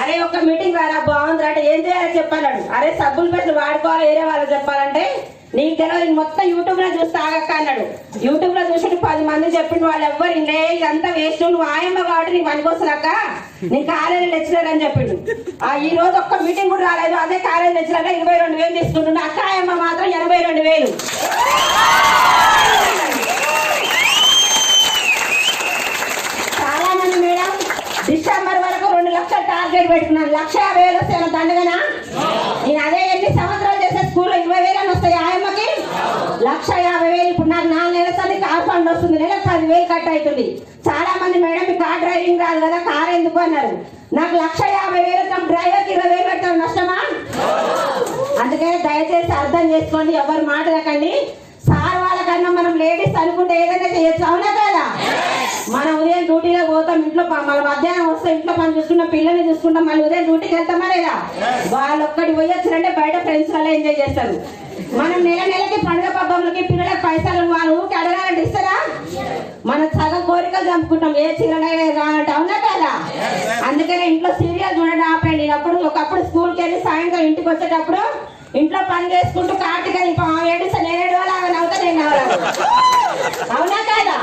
అరే ఒక మీటింగ్ రారా బాగుంది అంటే ఏం చేయాలో చెప్పన్నాడు అరే సబ్బులు పెట్టి వాడుకోవాలి వేరే వాళ్ళకి చెప్పాలంటే నీకు తెలియదు మొత్తం యూట్యూబ్లో చూస్తే ఆగక్క అన్నాడు. యూట్యూబ్లో చూసి పది మంది చెప్పిన వాళ్ళు ఎవ్వరు ఇండే ఇదంతా వేస్ట్ నువ్వు ఆయమ్మ కాబట్టి నీకు పనికొస్తున్నాక నేను కాలేజీ లెక్చరర్ అని చెప్పిండు. ఆ ఈ రోజు ఒక్క మీటింగ్ కూడా రాలేదు అదే కాలేజీ లెక్చరర్ ఇరవై రెండు వేలు తీసుకుంటున్నా. అక్క ఆయమ్మ మాత్రం ఎనభై రెండు వేలు చాలా మంది మేడం డిసెంబర్ వరకు రెండు లక్షలు టార్గెట్ పెట్టుకున్నాను లక్ష యాభై వేలు వస్తే ఏమన్నా దండగనా? నేను అదే ఎన్ని సంవత్సరాలు చేసే స్కూల్లో ఇరవై వేలు అని వస్తాయి ఆయమ్మకి లక్ష యాభై వేలు. ఇప్పుడు నాకు నాలుగు నెలల సరి కార్ ఫండ్ వస్తుంది. నెల పది వేలు కట్ అవుతుంది. చాలా మంది మేడం మీ కార్ డ్రైవింగ్ రాదు కదా కార్ ఎందుకు అన్నారు? నాకు లక్ష యాభై వేలు డ్రైవర్కి ఇరవై వేలు పెడతాం నష్టమా? అందుకని దయచేసి అర్థం చేసుకోండి ఎవరు మాట రకండి సార్ వాళ్ళకన్నా మనం లేడీస్ అనుకుంటే ఏదైనా చేయొచ్చు. అవునా కదా మనం ఉదయం డ్యూటీలో పోతాం ఇంట్లో మళ్ళీ మధ్యాహ్నం వస్తే ఇంట్లో పని చూసుకుంటాం పిల్లల్ని చూసుకుంటాం మళ్ళీ ఉదయం డ్యూటీకి వెళ్తామా లేదా? వాళ్ళు ఒక్కటి పోయొచ్చారంటే బయట ఫ్రెండ్స్ వల్ల ఎంజాయ్ చేస్తారు. మనం నెల నెలకి పండుగ పబ్బములకి పిల్లలకు పైసలు వాళ్ళు ఊరికి అడగాలంటే ఇస్తారా? మన సగం కోరికలు చంపుకుంటాం ఏ చీరలైనా కావాలంటే అవునా కదా? అందుకనే ఇంట్లో సీరియల్ చూడడం ఆపండి. అప్పుడు ఒకప్పుడు స్కూల్కి వెళ్ళి సాయంత్రం ఇంటికి వచ్చేటప్పుడు ఇంట్లో పని చేసుకుంటూ కార్తీకని ఏడుస్తా నేను ఏడవాలి ఆమె నవ్వుతా నేను నవ్వాలి అవునా కాదా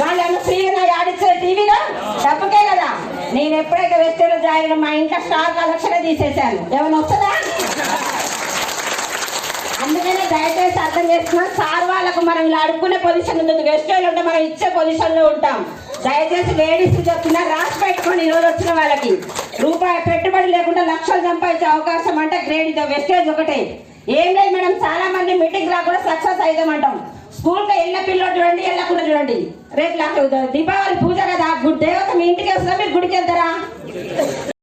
వాళ్ళు ఏమన్నా ఫ్రీగా ఆడిచ్చారు టీవీలో తప్పకే కదా నేను ఎప్పుడైతే వెస్టేలో జాయిన్ మా ఇంట్లో స్టార్ కలెక్షన్ తీసేశాను. ఏమైనా వస్తుందా? అందుకనే దయచేసి అర్థం చేస్తున్నాం సార్ వాళ్ళకు మనం ఇలా అడుక్కునే పొజిషన్ ఉంటుంది వెస్టేజ్ ఉంటే మనం ఇచ్చే పొజిషన్లో ఉంటాం. దయచేసి లేడీస్ చెప్తున్నా రాసి పెట్టుకోండి ఈరోజు రోజు వచ్చిన వాళ్ళకి. రూపాయి పెట్టుబడి లేకుండా లక్షలు సంపాదించే అవకాశం అంటే గ్రేడ్ ఇది వెస్టేజ్ ఒకటే. ఏం లేదు మేడం చాలా మంది మీటింగ్ రాకుండా సక్సెస్ అయిదామంటాం. స్కూల్కి వెళ్ళిన పిల్లలు చూడండి వెళ్ళకుండా చూడండి. రేపు లక్ష దీపావళి పూజ